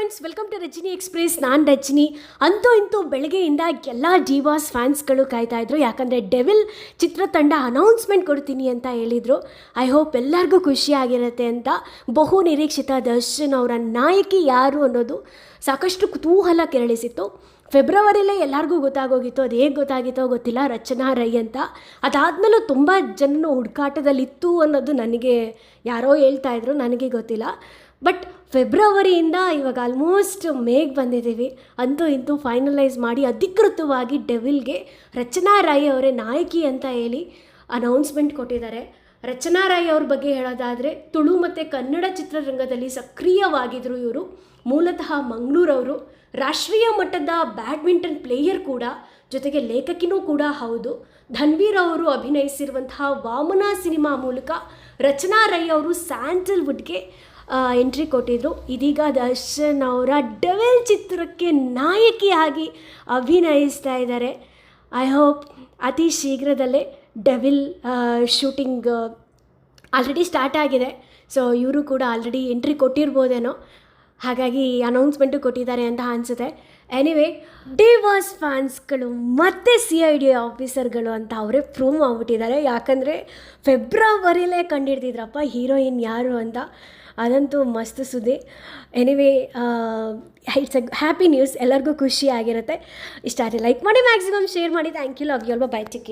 Friends welcome to Rajani express ನಾನು ರಜನಿ. ಅಂತೂ ಇಂತೂ ಬೆಳಗ್ಗೆಯಿಂದ ಎಲ್ಲ ಡಿವಾಸ್ ಫ್ಯಾನ್ಸ್ಗಳು ಕಾಯ್ತಾ ಇದ್ರು. ಯಾಕಂದರೆ ಡೆವಿಲ್ ಚಿತ್ರತಂಡ ಅನೌನ್ಸ್ಮೆಂಟ್ ಕೊಡ್ತೀನಿ ಅಂತ ಹೇಳಿದರು. ಐ ಹೋಪ್ ಎಲ್ಲರಿಗೂ ಖುಷಿಯಾಗಿರುತ್ತೆ ಅಂತ ಬಹು ನಿರೀಕ್ಷಿತ ದರ್ಶನ್ ಅವರ ನಾಯಕಿ ಯಾರು ಅನ್ನೋದು ಸಾಕಷ್ಟು ಕುತೂಹಲ ಕೆರಳಿಸಿತ್ತು. ಫೆಬ್ರವರಿಲೇ ಎಲ್ಲರಿಗೂ ಗೊತ್ತಾಗೋಗಿತ್ತು, ಅದು ಹೇಗೆ ಗೊತ್ತಾಗಿತ್ತೋ ಗೊತ್ತಿಲ್ಲ. ರಚನಾ ರೈ ಅಂತ. ಅದಾದಮೇಲೂ ತುಂಬ ಜನನ ಹುಡುಕಾಟದಲ್ಲಿತ್ತು ಅನ್ನೋದು ನನಗೆ ಯಾರೋ ಹೇಳ್ತಾ ಇದ್ರು, ನನಗೆ ಗೊತ್ತಿಲ್ಲ. ಬಟ್ ಫೆಬ್ರವರಿಯಿಂದ ಇವಾಗ ಆಲ್ಮೋಸ್ಟ್ ಮೇಗ್ ಬಂದಿದ್ದೀವಿ. ಅಂತೂ ಇಂತೂ ಫೈನಲೈಸ್ ಮಾಡಿ ಅಧಿಕೃತವಾಗಿ ಡೆವಿಲ್ಗೆ ರಚನಾ ರೈ ಅವರೇ ನಾಯಕಿ ಅಂತ ಹೇಳಿ ಅನೌನ್ಸ್ಮೆಂಟ್ ಕೊಟ್ಟಿದ್ದಾರೆ. ರಚನಾ ರಾಯ್ ಅವ್ರ ಬಗ್ಗೆ ಹೇಳೋದಾದರೆ ತುಳು ಮತ್ತು ಕನ್ನಡ ಚಿತ್ರರಂಗದಲ್ಲಿ ಸಕ್ರಿಯವಾಗಿದ್ದರು ಇವರು. ಮೂಲತಃ ಮಂಗಳೂರವರು ರಾಷ್ಟ್ರೀಯ ಮಟ್ಟದ ಬ್ಯಾಡ್ಮಿಂಟನ್ ಪ್ಲೇಯರ್ ಕೂಡ, ಜೊತೆಗೆ ಲೇಖಕಿನೂ ಕೂಡ ಹೌದು. ಧನ್ವೀರ್ ಅವರು ಅಭಿನಯಿಸಿರುವಂತಹ ವಾಮನ ಸಿನಿಮಾ ಮೂಲಕ ರಚನಾ ರೈ ಅವರು ಸ್ಯಾಂಡಲ್ವುಡ್ಗೆ ಎಂಟ್ರಿ ಕೊಟ್ಟಿದ್ರು. ಇದೀಗ ದರ್ಶನ್ ಅವರ ಡೆವೆಲ್ ಚಿತ್ರಕ್ಕೆ ನಾಯಕಿಯಾಗಿ ಅಭಿನಯಿಸ್ತಾ ಇದ್ದಾರೆ. ಐ ಹೋಪ್ ಅತಿ ಶೀಘ್ರದಲ್ಲೇ ಡೆವಿಲ್ ಶೂಟಿಂಗ್ ಆಲ್ರೆಡಿ ಸ್ಟಾರ್ಟ್ ಆಗಿದೆ. ಸೊ ಇವರು ಕೂಡ ಆಲ್ರೆಡಿ ಎಂಟ್ರಿ ಕೊಟ್ಟಿರ್ಬೋದೇನೋ. ಹಾಗಾಗಿ ಅನೌನ್ಸ್ಮೆಂಟು ಕೊಟ್ಟಿದ್ದಾರೆ ಅಂತ ಅನಿಸುತ್ತೆ. ಎನಿವೆ ಡಿವಾಸ್ ಫ್ಯಾನ್ಸ್ಗಳು ಮತ್ತು ಸಿ ಐ ಡಿ ಆಫೀಸರ್ಗಳು ಅಂತ ಅವರೇ ಪ್ರೂವ್ ಆಗ್ಬಿಟ್ಟಿದ್ದಾರೆ. ಯಾಕಂದರೆ ಫೆಬ್ರವರಿಲೇ ಕಂಡಿಡ್ದಿದ್ರಪ್ಪ ಹೀರೋಯಿನ್ ಯಾರು ಅಂತ. ಅದಂತೂ ಮಸ್ತ್ ಸುದ್ದಿ. Anyway it's a happy news ಎಲ್ಲರಿಗೂ ಖುಷಿ ಆಗಿರುತ್ತೆ. ಇಷ್ಟ ಆದರೆ ಲೈಕ್ ಮಾಡಿ ಮ್ಯಾಕ್ಸಿಮಮ್ ಶೇರ್ ಮಾಡಿ. ಥ್ಯಾಂಕ್ ಯು ಲವ್ ಯು ಅಲ್ವಾ ಬೈ ಟೇಕ್